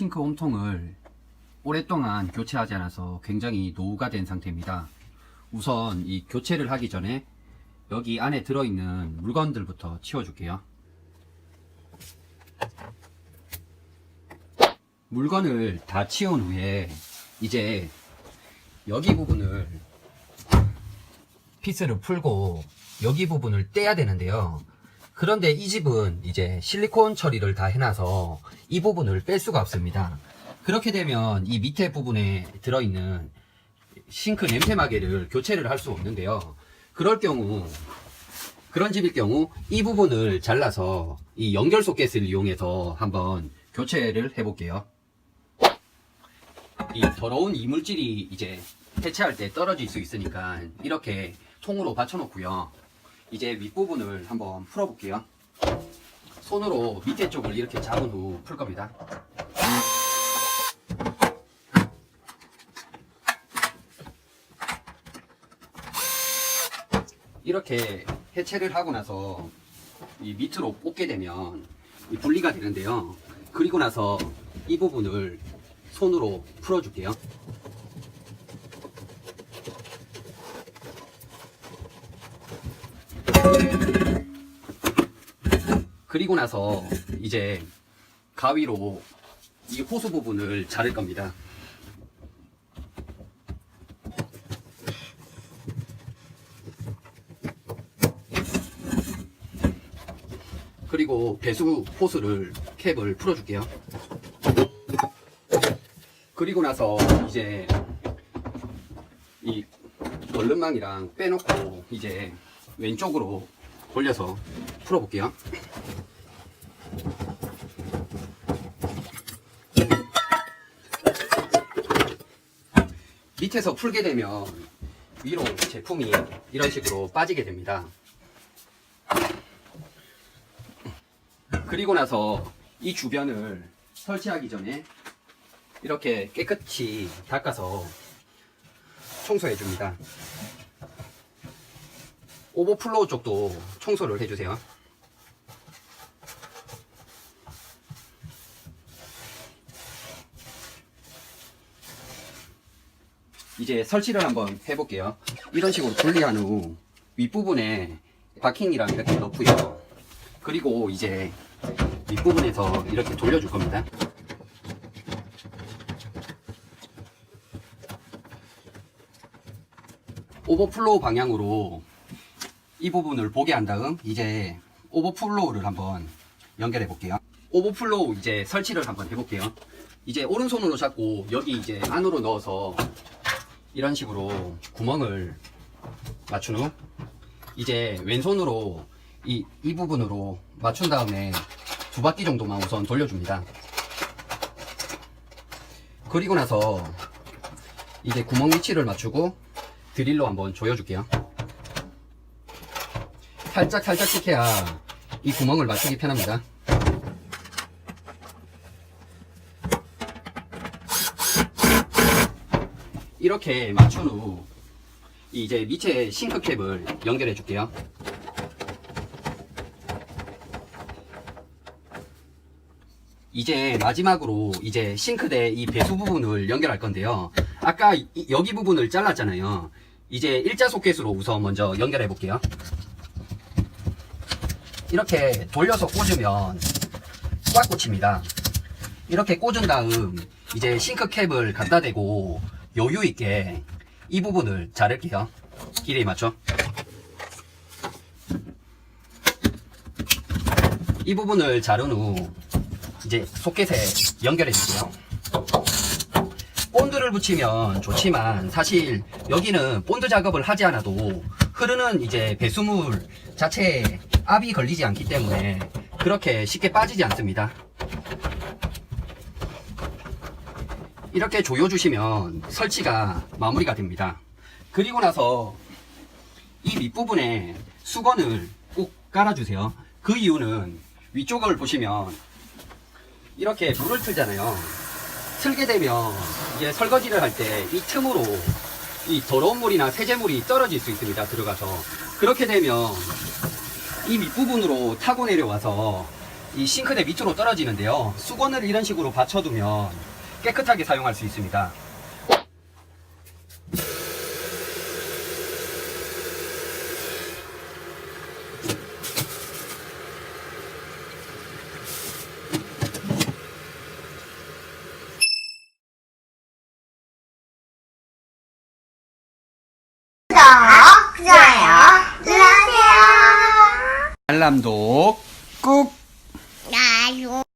싱크 홈통을 오랫동안 교체하지 않아서 굉장히 노후가 된 상태입니다. 우선 이 교체를 하기 전에 여기 안에 들어있는 물건들부터 치워줄게요. 물건을 다 치운 후에 이제 여기 부분을 피스를 풀고 여기 부분을 떼야 되는데요. 그런데 이 집은 이제 실리콘 처리를 다 해놔서 이 부분을 뺄 수가 없습니다. 그렇게 되면 이 밑에 부분에 들어있는 싱크 냄새마개를 교체를 할 수 없는데요. 그럴 경우 그런 집일 경우 이 부분을 잘라서 이 연결 소켓을 이용해서 한번 교체를 해볼게요. 이 더러운 이물질이 이제 해체할 때 떨어질 수 있으니까 이렇게 통으로 받쳐놓고요. 이제 윗부분을 한번 풀어볼게요. 손으로 밑에 쪽을 이렇게 잡은 후 풀 겁니다. 이렇게 해체를 하고 나서 이 밑으로 꽂게 되면 이 분리가 되는데요. 그리고 나서 이 부분을 손으로 풀어줄게요. 그리고 나서 이제 가위로 이 호수 부분을 자를 겁니다. 그리고 배수 호스를 캡을 풀어줄게요. 그리고 나서 이제 이 걸름망이랑 빼놓고 이제 왼쪽으로 돌려서 풀어볼게요. 밑에서 풀게 되면 위로 제품이 이런 식으로 빠지게 됩니다. 그리고 나서 이 주변을 설치하기 전에 이렇게 깨끗이 닦아서 청소해 줍니다. 오버플로우 쪽도 청소를 해주세요. 이제 설치를 한번 해볼게요. 이런 식으로 분리한 후 윗부분에 바킹이랑 이렇게 넣고요. 그리고 이제 윗부분에서 이렇게 돌려줄 겁니다. 오버플로우 방향으로 이 부분을 보게 한 다음 이제 오버플로우를 한번 연결해 볼게요. 오버플로우 이제 설치를 한번 해볼게요. 이제 오른손으로 잡고 여기 이제 안으로 넣어서 이런 식으로 구멍을 맞춘 후 이제 왼손으로 이, 이 부분으로 맞춘 다음에 두 바퀴 정도만 우선 돌려줍니다. 그리고 나서 이제 구멍 위치를 맞추고 드릴로 한번 조여줄게요. 살짝 살짝 찍혀야 이 구멍을 맞추기 편합니다. 이렇게 맞춘 후 이제 밑에 싱크캡을 연결해 줄게요. 이제 마지막으로 이제 싱크대 이 배수 부분을 연결할 건데요. 아까 이- 여기 부분을 잘랐잖아요. 이제 일자 소켓으로 우선 먼저 연결해 볼게요. 이렇게 돌려서 꽂으면 꽉 꽂힙니다. 이렇게 꽂은 다음 이제 싱크캡을 갖다 대고 여유 있게 이 부분을 자를게요. 길이에 맞춰. 이 부분을 자른 후 이제 소켓에 연결해 줄게요. 본드를 붙이면 좋지만 사실 여기는 본드 작업을 하지 않아도 흐르는 이제 배수물 자체에 압이 걸리지 않기 때문에 그렇게 쉽게 빠지지 않습니다. 이렇게 조여주시면 설치가 마무리가 됩니다. 그리고 나서 이 밑부분에 수건을 꼭 깔아주세요. 그 이유는 위쪽을 보시면 이렇게 물을 틀잖아요. 틀게 되면 이제 설거지를 할 때 이 틈으로 이 더러운 물이나 세제물이 떨어질 수 있습니다. 들어가서. 그렇게 되면 이 밑부분으로 타고 내려와서 이 싱크대 밑으로 떨어지는데요. 수건을 이런 식으로 받쳐두면 깨끗하게 사용할 수 있습니다. 알람도